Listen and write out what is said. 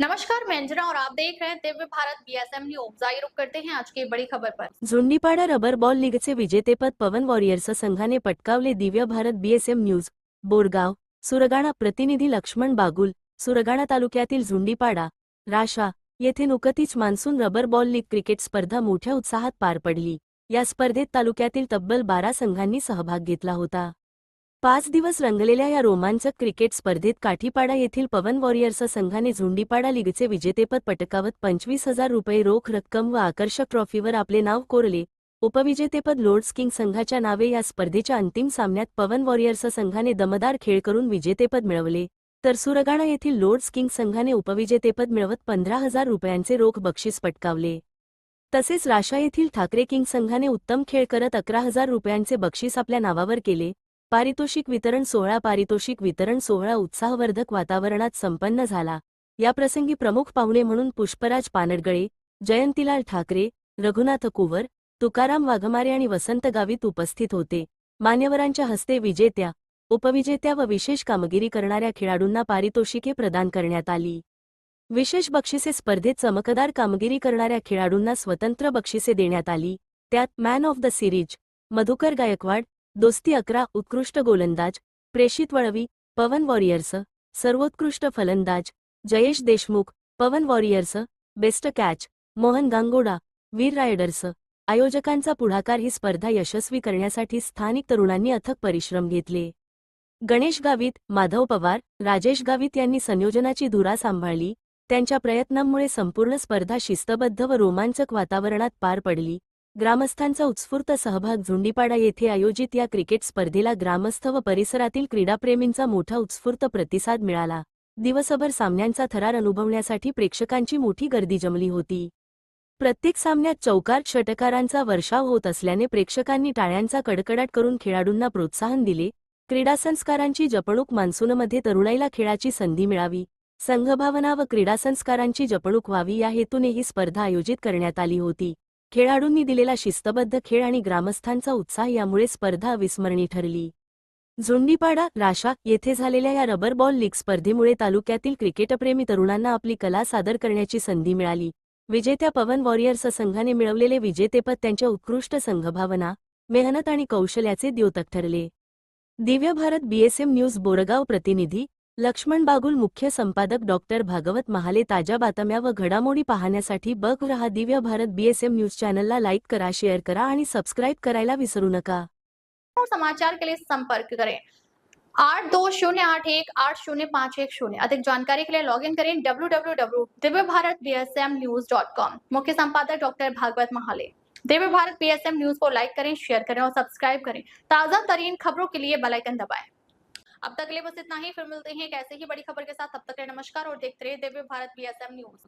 नमस्कार मैं अंजना और आप देख रहे हैं दिव्य भारत बीएसएम न्यूज आई रुक करते हैं आज की बड़ी खबर पर। झुंडीपाडा रबर बॉल लीगचे विजेतेपद पवन वॉरियर्स संघाने पटकावले दिव्य भारत बीएसएम न्यूज बोरगाव सुरगाणा प्रतिनिधी लक्ष्मण बागुल सुरगाणा तालुक्यातील झुंडीपाडा राशा येथे नुकतीच monsoon rubber ball league cricket स्पर्धा मोठ्या उत्साहात पार पडली. या स्पर्धेत तालुक्यातील तब्बल बारा संघांनी सहभाग घेतला होता. पाच दिवस रंगलेल्या या रोमांचक क्रिकेट स्पर्धेत काठीपाडा येथील पवन वॉरियर्स संघाने झुंडीपाडा लीगचे विजेतेपद पटकावत पंचवीस हजार रुपये रोख रक्कम व आकर्षक ट्रॉफीवर आपले नाव कोरले. उपविजेतेपद लोर्ड्स किंग संघाच्या नावे या स्पर्धेच्या अंतिम सामन्यात पवन वॉरियर्स संघाने दमदार खेळ करून विजेतेपद मिळवले. तर सुरगाणा येथील लोर्ड्स किंग संघाने उपविजेतेपद मिळवत पंधरा हजार रुपयांचे रोख बक्षीस पटकावले. तसेच राशा येथील ठाकरे किंग संघाने उत्तम खेळ करत अकरा हजार रुपयांचे बक्षीस आपल्या नावावर केले. पारितोषिक वितरण सोहळा पारितोषिक वितरण सोहळा उत्साहवर्धक वातावरणात संपन्न झाला. याप्रसंगी प्रमुख पाहुणे म्हणून पुष्पराज पानडगळे जयंतीलाल ठाकरे रघुनाथ कुवर तुकाराम वाघमारे आणि वसंत गावित उपस्थित होते. मान्यवरांच्या हस्ते विजेत्या उपविजेत्या व विशेष कामगिरी करणाऱ्या खेळाडूंना पारितोषिके प्रदान करण्यात आली. विशेष बक्षिसे स्पर्धेत चमकदार कामगिरी करणाऱ्या खेळाडूंना स्वतंत्र बक्षिसे देण्यात आली. त्यात man of the series Madhukar Gaikwad Dosti अकरा उत्कृष्ट गोलंदाज प्रेषित वळवी पवन वॉरियर्स सर्वोत्कृष्ट फलंदाज Jayesh Deshmukh Pawan Warriors best catch Mohan Gangoda Veer Riders. आयोजकांचा पुढाकार ही स्पर्धा यशस्वी करण्यासाठी स्थानिक तरुणांनी अथक परिश्रम घेतले. गणेश गावित माधव पवार राजेश गावित यांनी संयोजनाची धुरा सांभाळली. त्यांच्या प्रयत्नांमुळे संपूर्ण स्पर्धा शिस्तबद्ध व रोमांचक वातावरणात पार पडली. ग्रामस्थांचा उत्स्फूर्त सहभाग झुंडीपाडा येथे आयोजित या क्रिकेट स्पर्धेला ग्रामस्थ व परिसरातील क्रीडाप्रेमींचा मोठा उत्स्फूर्त प्रतिसाद मिळाला. दिवसभर सामन्यांचा थरार अनुभवण्यासाठी प्रेक्षकांची मोठी गर्दी जमली होती. प्रत्येक सामन्यात चौकार षटकारांचा वर्षाव होत असल्याने प्रेक्षकांनी टाळ्यांचा कडकडाट करून खेळाडूंना प्रोत्साहन दिले. क्रीडासंस्कारांची जपणूक मान्सूनमध्ये तरुणाईला खेळाची संधी मिळावी. संघभावना व क्रीडासंस्कारांची जपणूक व्हावी या हेतूने ही स्पर्धा आयोजित करण्यात आली होती. खेळाडूंनी दिलेला शिस्तबद्ध खेळ आणि ग्रामस्थांचा उत्साह यामुळे स्पर्धा अविस्मरणी ठरली. झुंडीपाडा राशा येथे झालेल्या या रबर बॉल लीग स्पर्धेमुळे तालुक्यातील क्रिकेटप्रेमी तरुणांना आपली कला सादर करण्याची संधी मिळाली. विजेत्या पवन वॉरियर्स संघाने मिळवलेले विजेतेपद त्यांच्या उत्कृष्ट संघभावना मेहनत आणि कौशल्याचे द्योतक ठरले. दिव्य भारत बीएसएम न्यूज बोरगाव प्रतिनिधी लक्ष्मण बागुल मुख्य संपादक डॉक्टर भागवत महाले ताज्या बातम्या व घडामोडी पाहण्यासाठी बघ रहा दिव्य भारत बीएसएम न्यूज चॅनलला लाईक करा शेअर करा आणि सबस्क्राईब करायला विसरू नका. समाचार के लिए संपर्क करें. आठ दो शून्य आठ एक आठ शून्य पाँच एक शून्य. अधिक जानकारी के लिए लॉग इन करें W W W Divya Bharat B S M news dot com मुख्य संपादक doctor Bhagwat Mahale. Divya Bharat B S M news को लाइक करें शेयर करें और सब्सक्राइब करें. ताज़ा तरीन खबरों के लिए बेलाइकन दबाएं। अब तक के लिए बस इतना ही। फिर मिलते हैं एक ऐसे ही बड़ी खबर के साथ। अब तक रहे नमस्कार और देखते रहे दिव्य भारत बी न्यूज